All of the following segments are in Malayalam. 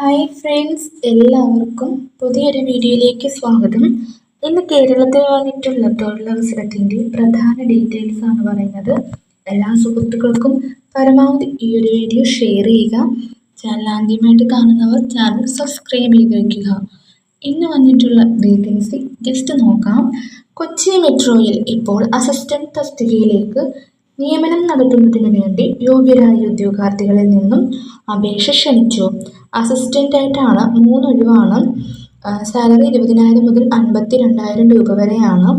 ഹായ് ഫ്രണ്ട്സ് എല്ലാവർക്കും പുതിയൊരു വീഡിയോയിലേക്ക് സ്വാഗതം. ഇന്ന് കേരളത്തിൽ വന്നിട്ടുള്ള തൊഴിലവസരത്തിന്റെ പ്രധാന ഡീറ്റെയിൽസ് ആണ് പറയുന്നത്. എല്ലാ സുഹൃത്തുക്കൾക്കും പരമാവധി ഈ ഒരു വീഡിയോ ഷെയർ ചെയ്യുക. ചാനൽ ആദ്യമായിട്ട് കാണുന്നവർ ചാനൽ സബ്സ്ക്രൈബ് ചെയ്ത് വയ്ക്കുക ഇന്ന് വന്നിട്ടുള്ള വേക്കൻസി ജസ്റ്റ് നോക്കാം. കൊച്ചി മെട്രോയിൽ ഇപ്പോൾ അസിസ്റ്റന്റ് തസ്തികയിലേക്ക് നിയമനം നടത്തുന്നതിന് വേണ്ടി യോഗ്യരായ ഉദ്യോഗാർത്ഥികളിൽ നിന്നും അപേക്ഷ ക്ഷണിച്ചു. അസിസ്റ്റന്റായിട്ടാണ് മൂന്നൊഴിവാണ് സാലറി ഇരുപതിനായിരം മുതൽ അൻപത്തി രണ്ടായിരം രൂപ വരെയാണ്.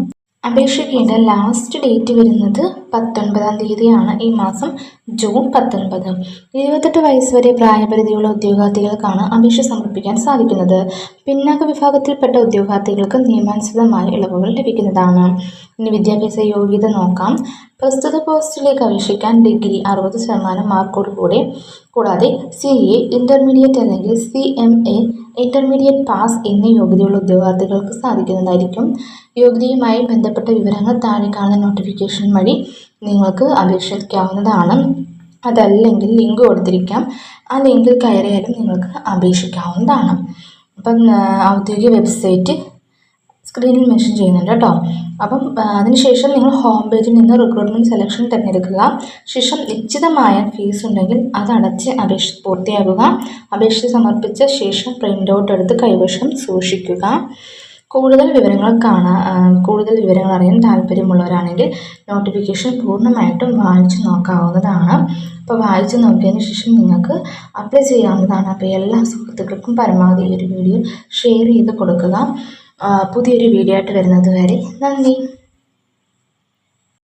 അപേക്ഷിക്കേണ്ട ലാസ്റ്റ് ഡേറ്റ് വരുന്നത് പത്തൊൻപതാം തീയതിയാണ്. ഈ മാസം ജൂൺ പത്തൊൻപത്. ഇരുപത്തെട്ട് വയസ്സ് വരെ പ്രായപരിധിയുള്ള ഉദ്യോഗാർത്ഥികൾക്കാണ് അപേക്ഷ സമർപ്പിക്കാൻ സാധിക്കുന്നത്. പിന്നാക്ക വിഭാഗത്തിൽപ്പെട്ട ഉദ്യോഗാർത്ഥികൾക്ക് നിയമാനുസൃതമായ ഇളവുകൾ ലഭിക്കുന്നതാണ്. ഇനി വിദ്യാഭ്യാസ യോഗ്യത നോക്കാം. പ്രസ്തുത പോസ്റ്റിലേക്ക് അപേക്ഷിക്കാൻ ഡിഗ്രി അറുപത് ശതമാനം മാർക്കോടുകൂടി കൂടാതെ സി എ ഇന്റർമീഡിയറ്റ് അല്ലെങ്കിൽ C M A intermediate pass എന്നീ യോഗ്യതയുള്ള ഉദ്യോഗാർത്ഥികൾക്ക് സാധിക്കുന്നതായിരിക്കും. യോഗ്യതയുമായി ബന്ധപ്പെട്ട വിവരങ്ങൾ താഴെ കാണുന്ന നോട്ടിഫിക്കേഷൻ വഴി നിങ്ങൾക്ക് അപേക്ഷിക്കാവുന്നതാണ്. അതല്ലെങ്കിൽ ലിങ്ക് കൊടുത്തിരിക്കാം. ആ ലിങ്കിൽ കയറിയാലും നിങ്ങൾക്ക് അപേക്ഷിക്കാവുന്നതാണ്. അപ്പം ഔദ്യോഗിക വെബ്സൈറ്റ് സ്ക്രീനിൽ മെൻഷൻ ചെയ്യുന്നുണ്ട് കേട്ടോ. അപ്പം അതിനുശേഷം നിങ്ങൾ ഹോം പേജിൽ നിന്ന് റിക്രൂട്ട്മെന്റ് സെലക്ഷൻ തിരഞ്ഞെടുക്കുക. ശേഷം നിശ്ചിതമായ ഫീസ് ഉണ്ടെങ്കിൽ അത് അടച്ച് അപേക്ഷ പൂർത്തിയാക്കുക. അപേക്ഷ സമർപ്പിച്ച ശേഷം പ്രിന്റ് ഔട്ട് എടുത്ത് കൈവശം സൂക്ഷിക്കുക. കൂടുതൽ വിവരങ്ങൾ കാണാൻ കൂടുതൽ വിവരങ്ങൾ അറിയാൻ താല്പര്യമുള്ളവരാണെങ്കിൽ നോട്ടിഫിക്കേഷൻ പൂർണമായിട്ടും വായിച്ചു നോക്കാവുന്നതാണ്. അപ്പോൾ വായിച്ചു നോക്കിയതിന് ശേഷം നിങ്ങൾക്ക് അപ്ലൈ ചെയ്യാവുന്നതാണ്. അപ്പോൾ എല്ലാ സുഹൃത്തുക്കൾക്കും പരമാവധി ഈ ഒരു വീഡിയോ ഷെയർ ചെയ്ത് കൊടുക്കുക. പുതിയൊരു വീഡിയോ ആയിട്ട് വരുന്നത് വരെ നന്ദി.